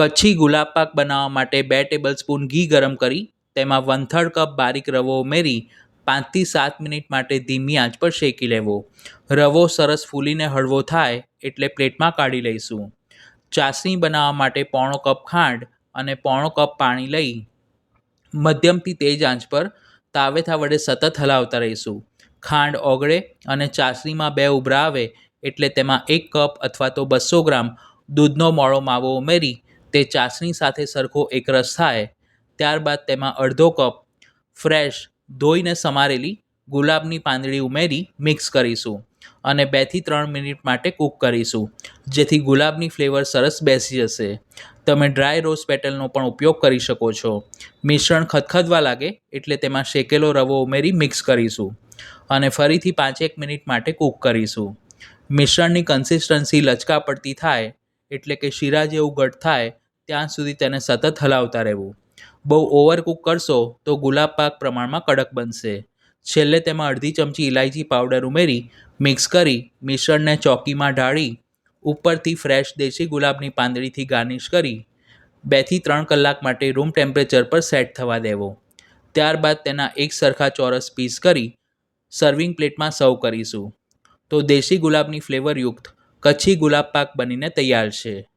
કચ્છી ગુલાબ પાક બનાવવા માટે બે ટેબલ સ્પૂન ઘી ગરમ કરી, તેમાં વન થર્ડ કપ બારીક રવો ઉમેરી, પાંચથી સાત મિનિટ માટે ધીમી આંચ પર શેકી લેવો. રવો સરસ ફૂલીને હળવો થાય એટલે પ્લેટમાં કાઢી લઈશું. ચાસણી બનાવવા માટે પોણો કપ ખાંડ અને પોણો કપ પાણી લઈ, મધ્યમથી તેજ આંચ પર તાવેથા વડે સતત હલાવતા રહીશું. ખાંડ ઓગળે અને ચાસણીમાં બે ઉભરા આવે એટલે તેમાં એક કપ અથવા તો બસો ગ્રામ દૂધનો મોળો માવો ઉમેરી તે ચાસણી સાથે સરખો એકરસ થાય, ત્યારબાદ તેમાં અડધો કપ ફ્રેશ ધોઈને સમારેલી ગુલાબની પાંદડી ઉમેરી મિક્સ કરીશું અને બેથી ત્રણ મિનિટ માટે કૂક કરીશું, જેથી ગુલાબની ફ્લેવર સરસ બેસી જશે. તમે ડ્રાય રોઝ પેટલનો પણ ઉપયોગ કરી શકો છો. મિશ્રણ ખદખદવા લાગે એટલે તેમાં શેકેલો રવો ઉમેરી મિક્સ કરીશું અને ફરીથી પાંચેક મિનિટ માટે કૂક કરીશું. મિશ્રણની કન્સિસ્ટન્સી લચકા પડતી થાય એટલે કે શીરા જેવું ઘટ થાય ત્યાં સુધી તેને સતત હલાવતા રહેવું. બહુ ઓવરકૂક કરશો તો ગુલાબ પાક પ્રમાણમાં કડક બનશે. છેલ્લે તેમાં અડધી ચમચી ઇલાયચી પાવડર ઉમેરી મિક્સ કરી, મિશ્રણને ચોકીમાં ઢાળી, ઉપરથી ફ્રેશ દેશી ગુલાબની પાંદડીથી ગાર્નિશ કરી, બેથી ત્રણ કલાક માટે રૂમ ટેમ્પરેચર પર સેટ થવા દેવો. ત્યારબાદ તેના એક સરખા ચોરસ પીસ કરી સર્વિંગ પ્લેટમાં સર્વ કરીશું. તો દેશી ગુલાબની ફ્લેવરયુક્ત કચ્છી ગુલાબ પાક બનીને તૈયાર છે.